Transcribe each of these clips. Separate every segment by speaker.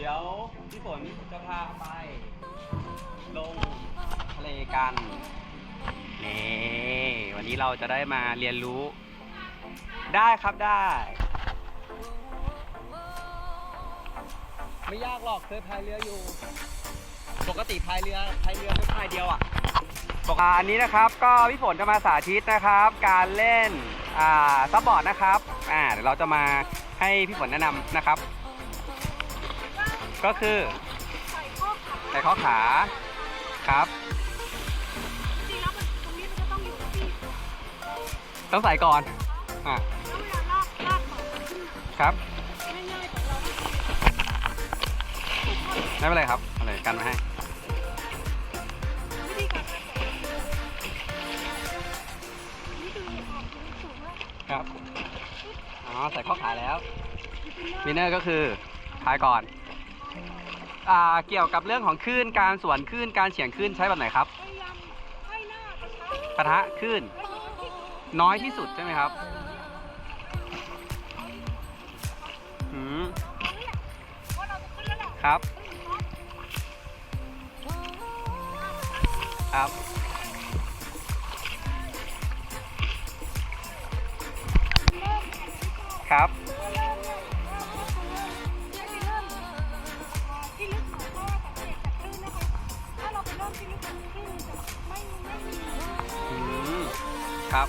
Speaker 1: เดี๋ยวพี่ฝนจะพาไป ลงทะเลกันนี่วันนี้เราจะได้มาเรียนรู้ ได้ครับได้ ไม่ยากหรอกเคยพายเรืออยู่ ปกติพายเรือพายเรือไม่พายเดียวอะปกอันนี้นะครับก็พี่ฝนจะมาสาธิตนะครับ การเล่นอ่าซับบอร์ดนะครับอ่าเดี๋ยวเราจะมาให้พี่ฝนแนะนำนะครับ ก็คือ
Speaker 2: ใส่ข้อขา
Speaker 1: ใส่ข้อขาครับ
Speaker 2: จริงๆแล้วมันตรงนี้มันก็ต้องอยู่ที่
Speaker 1: ต้องใส่ก่อนอ่า
Speaker 2: แล้วเวลาลากลากของขึ้น
Speaker 1: ครับ
Speaker 2: ง่ายๆของเรา
Speaker 1: ไม่เป็นไรครับเอาเลยกันมาให้
Speaker 2: วิธีการลากของนี่คือออกสูงมาก
Speaker 1: ครับ อ๋อ ใส่ข้อขาแล้ว วินเนอร์ก็คือพายก่อน อ่าเกี่ยวกับเรื่องของคลื่นการสวนคลื่นการเฉียงคลื่นใช้แบบไหนครับ
Speaker 2: กระชับ
Speaker 1: ปะทะคลื่นน้อยที่สุดใช่ไหมครับอืมครับ ครับ ครับ
Speaker 2: ครั
Speaker 1: บ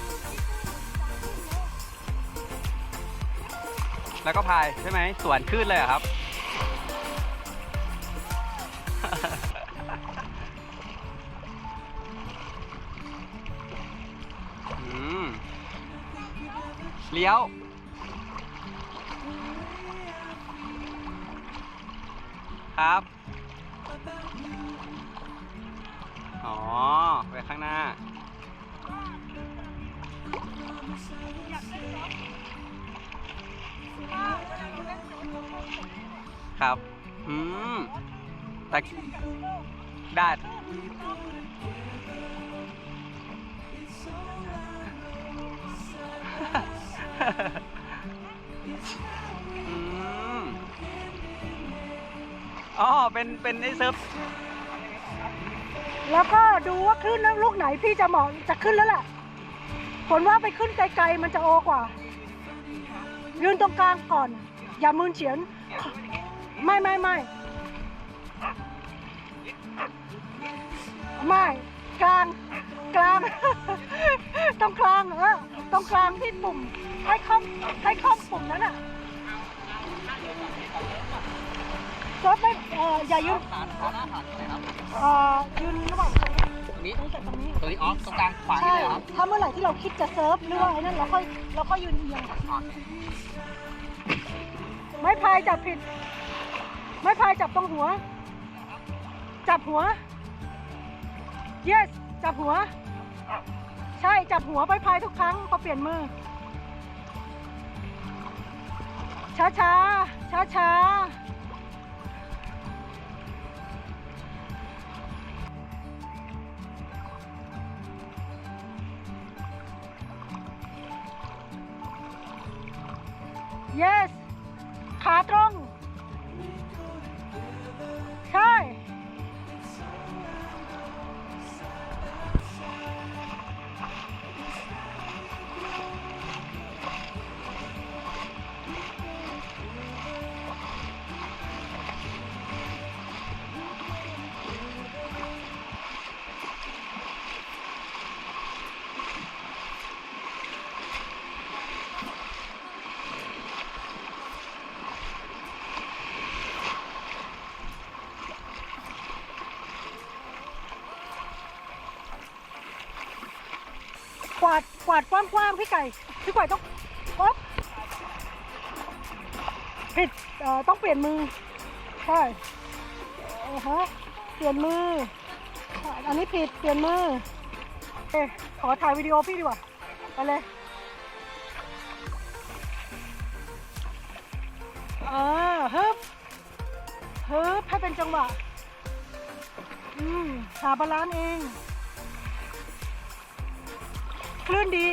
Speaker 1: แล้วก็พายใช่ไหมสวนคลื่นเลยเหรอครับ อืม เลี้ยว ครับ อ๋อ ไปข้างหน้า ครับ อืมแต่ได้ อืมอ๋อ เป็น เป็นไอ้เซิร์ฟ
Speaker 2: แล้วก็ดูว่าคลื่นลูกไหนพี่จะเหมาะจะขึ้นแล้วแหละ ผลว่าไปขึ้นไกลๆมันจะโอกว่า ยืนตรงกลางก่อน อย่ามืนเฉียน ไม่ไม่ไม่ไม่กลางกลาง ตรงกลางเออตรงกลางที่ปุ่ม ให้คอมให้คอมปุ่มนั้นอะร์ฟไม่เอออย่ายืนเอ่อยืนระหว่าง รงนี้
Speaker 1: ตรงนี้
Speaker 2: ตรงจากตรงนี้
Speaker 1: ตรงนี้อ๋อตรงกลางขวานี่
Speaker 2: ใช่
Speaker 1: เลยเหรอครับ
Speaker 2: ถ้าเมื่อไหร่ที่เราคิดจะเซิร์ฟหรือว่าไอ้นั่นเราค่อยเราก็ยืนเอียงไม่พายจับผิด ไม่พายจับตรงหัว จับหัว yes จับหัว ใช่จับหัวไปพายทุกครั้งพอเปลี่ยนมือ ช้าช้าช้าช้าๆ yes ขาตรง กวาดกวาดกว้างๆพี่ไก่พี่ไก่ต้องป๊บผิดเอ่อต้องเปลี่ยนมือใช่อ่าฮะเปลี่ยนมือ อันนี้ผิดเปลี่ยนมือเอ๊ขอถ่ายวิดีโอพี่ดีกว่าไปเลยอ่าฮึบฮึบให้เป็นจังหวะ อืมหาบาลานซ์เอง คลื่นดี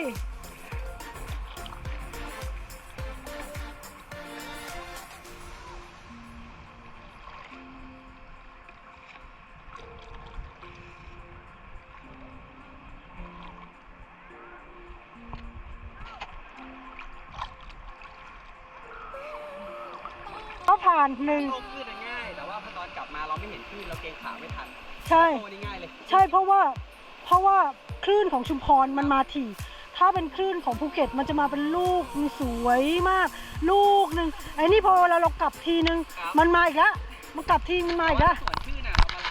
Speaker 2: ก็ผ่าน
Speaker 1: หนึ่งตอนกลับมาเราไม่เห็นคลื่นเราเกงขาไม่ทัน
Speaker 2: ใช่
Speaker 1: ง่ายเลย
Speaker 2: ใช่เพราะว่า เพราะว่า คลื่นของชุมพรมันมาถี่ ถ้าเป็นคลื่นของภูเก็ตมันจะมาเป็นลูกสวยมาก ลูกหนึ่งไอ้นี่พอเวลาเรากลับทีนึง มันมาอีกแล้วมันกลับทีมันมาอีกแล้ว